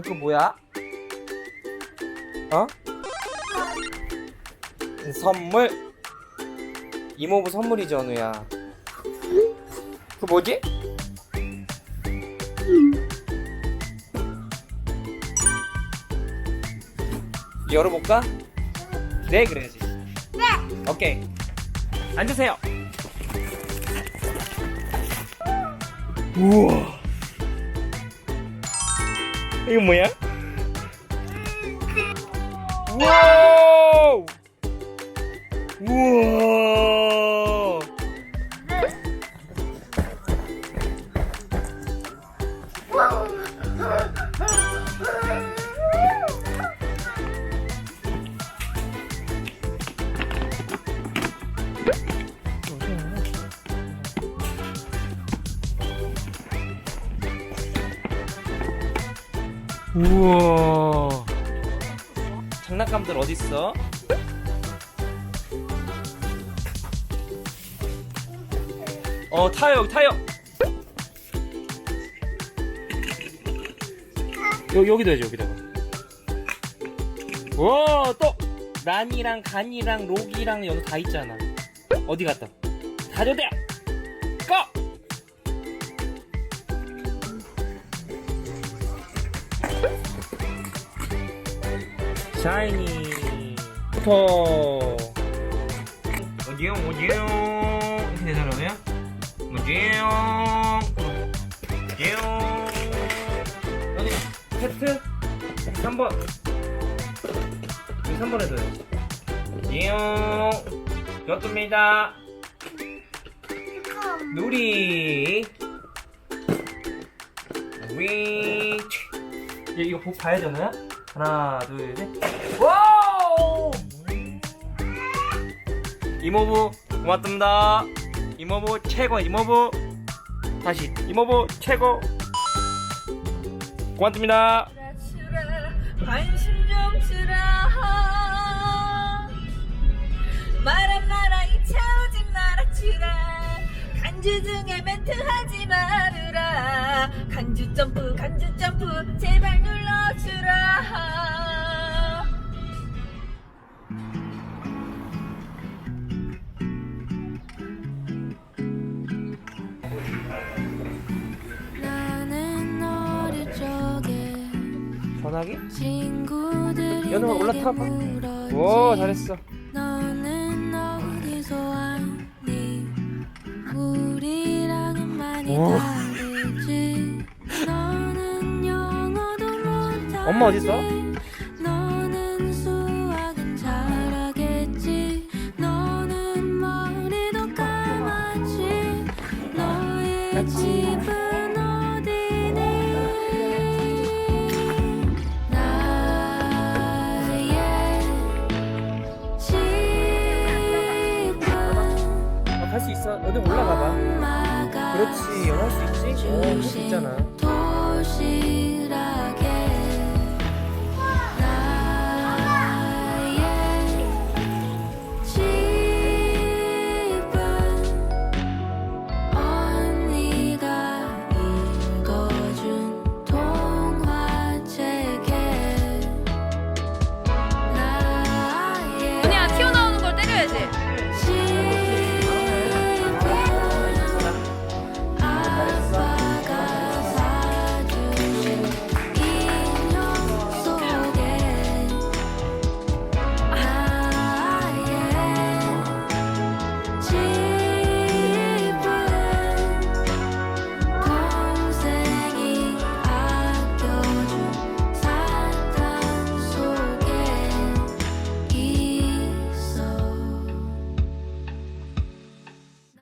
근데 그거 뭐야? 어? 선물 이모부 선물이지 언우야 그거 뭐지? 열어볼까? 네 그래야지 네 오케이 앉으세요 우와 이거 뭐야? 우와! 우와 우와. 장난감들 어딨어? 어 타요 여기 타요. 여, 여기다 해줘 여기다가. 와 또! 란이랑 간이랑 록이랑 여기 다 있잖아. 어디 갔다? 다녀대 샤이니. 포터. 어디요 어디요? 이렇게 되잖아요. 어디요? 어디요? 여기 페트? 3번. 여기 3번 해줘요. 어디요? 좋습니다. 누리 위얘 이거 보 봐야 되나요? 하나 둘 셋. 와우! 이모부 고맙습니다. 이모부 최고 이모부. 다시 이모부 최고. 고맙습니다. 관심 좀 주라 말한 마라 이차오지 마라 주라. 간주 중에 멘트 하지 간주 점프 간주 점프 제발 눌러주라 나는 어릴 적에 전화기? 친구들이 연우가 올라타봐. 물었지 오 잘했어 너는 어디서 왔니 우리랑은 많이 오. 다 할수 있어? 어디 올라가봐. 그렇지. 연할 수 있지? 어, 할수 있잖아